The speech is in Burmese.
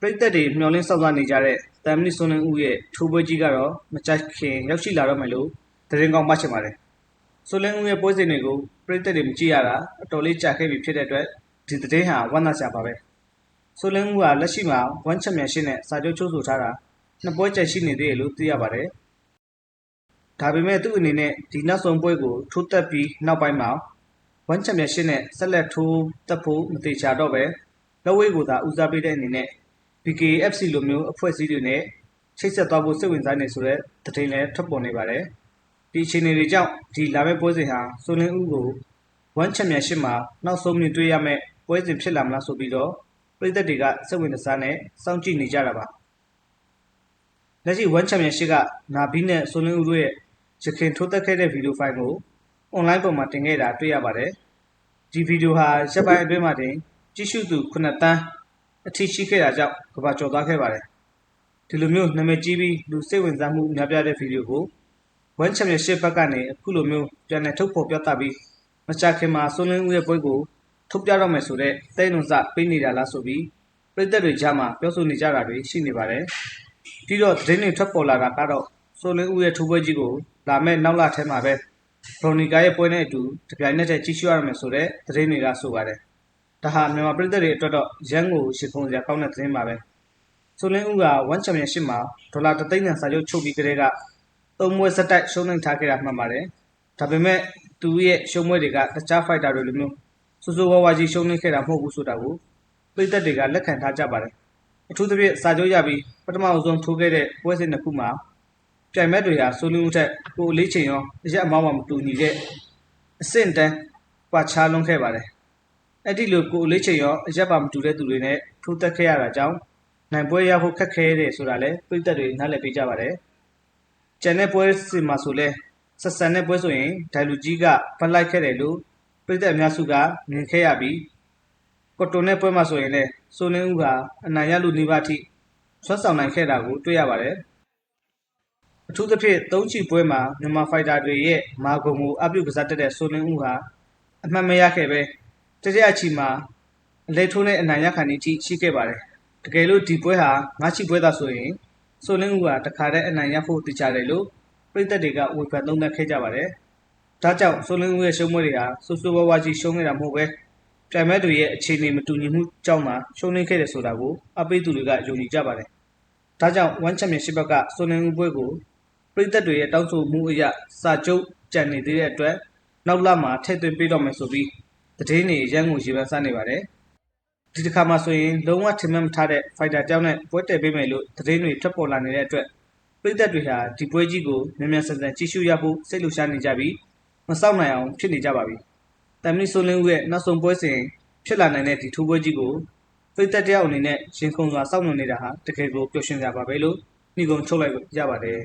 ပရိသတ်တွေမျှော်လင့်စောင့်စားနေကြတဲ့တမ်မဏိ စွန်းလင်းဦးရဲ့ ထိုးပွဲကြီးကတော့ မကြခင်ရောက်ရှိလာတော့မယ်လို့ သတင်းကောင်းမှချင်ပါတယ်။စွန်းလင်းဦးရဲ့ပွဲစဉ်တွေကို ပရိသတ်တွေ မကြည့်ရတာ အတော်လေးကြာခဲ့ပြီဖြစ်တဲ့အတွက် ဒီသတင်းဟာ ဝမ်းသာစရာပါပဲ။စွန်းလင်းဦးကလက်ရှိမှာဝမ်းချက်မြန်ရှင်းနဲ့ စာချုပ် ချုပ်ဆိုထားတာ နှစ်ပွဲကြိုက်ရှိနေသေးတယ်လို့ သိရပါတယ်။ဒါပေမဲ့ သူ့အနေနဲ့ ဒီနောက်ဆုံးပွဲကို ထိုးတက်ပြီးနောက်ပိုင်းမှာဝမ်းချက်မြန်ရှင်းနဲ့ ဆက်လက်ထိုးတက်ဖို့ မသေးချာတော့ပဲလက်ဝဲကိုသာ ဦးစားပေးတဲ့အနေနဲ့ BKFC လိုမျိုးအဖွဲ့အစည်းတွေနဲ့ချိတ်ဆက်သွားဖို့စိတ်ဝင်စားနေဆိုတဲ့သတင်းလည်းထွက်ပေါ်နေပါတယ်။ဒီအခြေအနေတွေကြောင့်ဒီလာမယ့်ပွဲစဉ်ဟာစိုးလင်းဦးကိုဝမ်ချန်ပီယံရှစ်မှာနောက်ဆုံးမြင်တွေ့ရမယ့်ပွဲစဉ်ဖြစ်လာမလားဆိုပြီးတော့ပြည်သက်တွေကစိတ်ဝင်စားနဲ့စောင့်ကြည့်နေကြတာပါ။လက်ရှိဝမ်ချန်ပီယံရှစ်ကနာဘီနဲ့စိုးလင်းဦးတို့ရဲ့ရခင်ထိုးသက်ခဲ့တဲ့ဗီဒီယိုဖိုင်ကိုအွန်လိုင်းပေါ်မှာတင်ခဲ့တာတွေ့ရပါတယ်။ဒီဗီဒီယိုဟာရက်ပိုင်းအတွင်းမှာတင်ကြည့်ရှုသူ9တန်း အထိရှိခဲ့တာကြောင့်ကဘာကျော်သွားခဲ့ပါတယ်။ဒီလိုမျိုးနာမည်ကြီးပြီးလူစိတ်ဝင်စားမှုများပြားတဲ့ဗီဒီယိုကိုဝမ်ချန်ပီယံရှစ်ဘက်ကနေအခုလိုမျိုးပြန်လည်ထုတ်ဖော်ပြသပြီးမကြခင်မှာဆွန်လင်းဦးရဲ့ပွဲကိုထုတ်ပြတော့မယ်ဆိုတဲ့တိတ်နှုံစပေးနေတာလားဆိုပြီးပြည်သက်တွေကြားမှာပြောဆိုနေကြတာတွေရှိနေပါတယ်။ပြီးတော့သတင်းတွေထွက်ပေါ်လာတာကတော့ဆွန်လင်းဦးရဲ့ထိုးပွဲကြီးကိုလာမယ့်နောက်လထဲမှာပဲဘရိုနီကာရဲ့ပွဲနဲ့အတူတပြိုင်နက်တည်းကြီးရှုရမယ်ဆိုတဲ့သတင်းတွေကဆိုပါတယ်။ ဒါဟာမြန်မာပြည်သက်တွေအတွက်တော့ရန်ကိုရှင်းခုံစရာကောင်းတဲ့သတင်းပါပဲ။ဆိုလင်းဦးက1ချန်ပီယံရှစ်မှာဒေါ်လာ3သိန်းတန်စာချုပ်ချုပ်ပြီးကတည်းကသုံးပွဲစတိုက်ရှုံးနိုင်ထားခဲ့တာမှန်ပါတယ်။ဒါပေမဲ့သူရဲ့ရှုံးပွဲတွေကတခြားဖိုက်တာတွေလိုမျိုးစိုးစိုးဝါးဝါကြီးရှုံးနေခဲ့တာမဟုတ်ဘူးဆိုတာကိုပြည်သက်တွေကလက်ခံထားကြပါတယ်။အထူးသဖြင့်စာချုပ်ရပြီးပထမအဆုံးထိုးခဲ့တဲ့ပွဲစဉ်တစ်ခုမှာပြိုင်ဘက်တွေဟာဆိုလင်းဦးထက်ကိုအလေးချိန်ရောအရက်အမောင်းမှမတူညီတဲ့အဆင့်တန်းကွာခြားလွန်ခဲ့ပါတယ်။ အဲ့ဒီလိုကိုအလေးချိန်ရောအရက်ပါမတူတဲ့သူတွေနဲ့ထိုးသက်ခဲ့ရတာကြောင့်နိုင်ပွဲရဖို့ခက်ခဲတယ်ဆိုတာလည်းပြည်သက်တွေနားလည်ပေးကြပါတယ်။ကျန်တဲ့ပွဲစဉ်မှာဆိုလဲဆက်ဆန်တဲ့ပွဲဆိုရင်ဒိုင်လူကြီးကဖတ်လိုက်ခဲ့တယ်လို့ပြည်သက်အများစုကမြင်ခဲ့ရပြီးကွတ်တုံတဲ့ပွဲမှာဆိုရင်လည်းဆိုလင်းဦးကအနိုင်ရလူနေပါထိဆွတ်ဆောင်နိုင်ခဲ့တာကိုတွေ့ရပါတယ်။အထူးသဖြင့်သုံးချီပွဲမှာမြန်မာဖိုက်တာတွေရဲ့မာဂုံကိုအပြုတ်ကစားတက်တဲ့ဆိုလင်းဦးဟာအမှတ်မရခဲ့ပဲ တတိယချီမှာအလဲထိုးနဲ့အနိုင်ရခံနေထိရှိခဲ့ပါတယ်။တကယ်လို့ဒီပွဲဟာငါးချီပွဲသာဆိုရင်ဆိုလင်းဦးကတခါတည်းအနိုင်ရဖို့တည်ကြတယ်လို့ပြည်သက်တွေကဝေဖန်သုံးသပ်ခဲ့ကြပါတယ်။ဒါကြောင့်ဆိုလင်းဦးရဲ့ရှုံးပွဲတွေဟာဆူဆူဝါးဝါကြီးရှုံးနေတာမဟုတ်ပဲပြိုင်မဲ့တွေရဲ့အခြေအနေမတူညီမှုကြောင့်မှရှုံးနေခဲ့တယ်ဆိုတာကိုအပိတ်သူတွေကယုံကြည်ကြပါတယ်။ဒါကြောင့်1 Championship ဘက်ကဆိုလင်းဦးပွဲကိုပြည်သက်တွေရဲ့တောင်းဆိုမှုအရစာချုပ်ကြံနေသေးတဲ့အတွက်နောက်လမှာထည့်သွင်းပေးတော့မယ်ဆိုပြီး သတင်းတွေရန်ကုန်ရေပန်းစားနေပါတယ်ဒီတစ်ခါမှဆိုရင်လုံးဝထင်မှတ်မထားတဲ့ fighter တောင်းနဲ့ပွဲတည်ပေးမယ်လို့သတင်းတွေထွက်ပေါ်လာနေတဲ့အတွက်ပြည်သက်တွေဟာဒီပွဲကြီးကိုမြန်မြန်ဆန်ဆန်ကြည့်ရှုရဖို့စိတ်လှုပ်ရှားနေကြပြီးမစောင့်နိုင်အောင်ဖြစ်နေကြပါပြီတမ်မီဆိုလင်းဦးရဲ့နောက်ဆုံးပွဲစဉ်ဖြစ်လာနိုင်တဲ့ဒီထိုးပွဲကြီးကိုပြည်သက်တယောက်အနေနဲ့ရင်ခုန်စွာစောင့်မျှော်နေတာဟာတကယ်ကိုပျော်ရွှင်စရာပါပဲလို့ညီကုံချုပ်လိုက်ရပါတယ်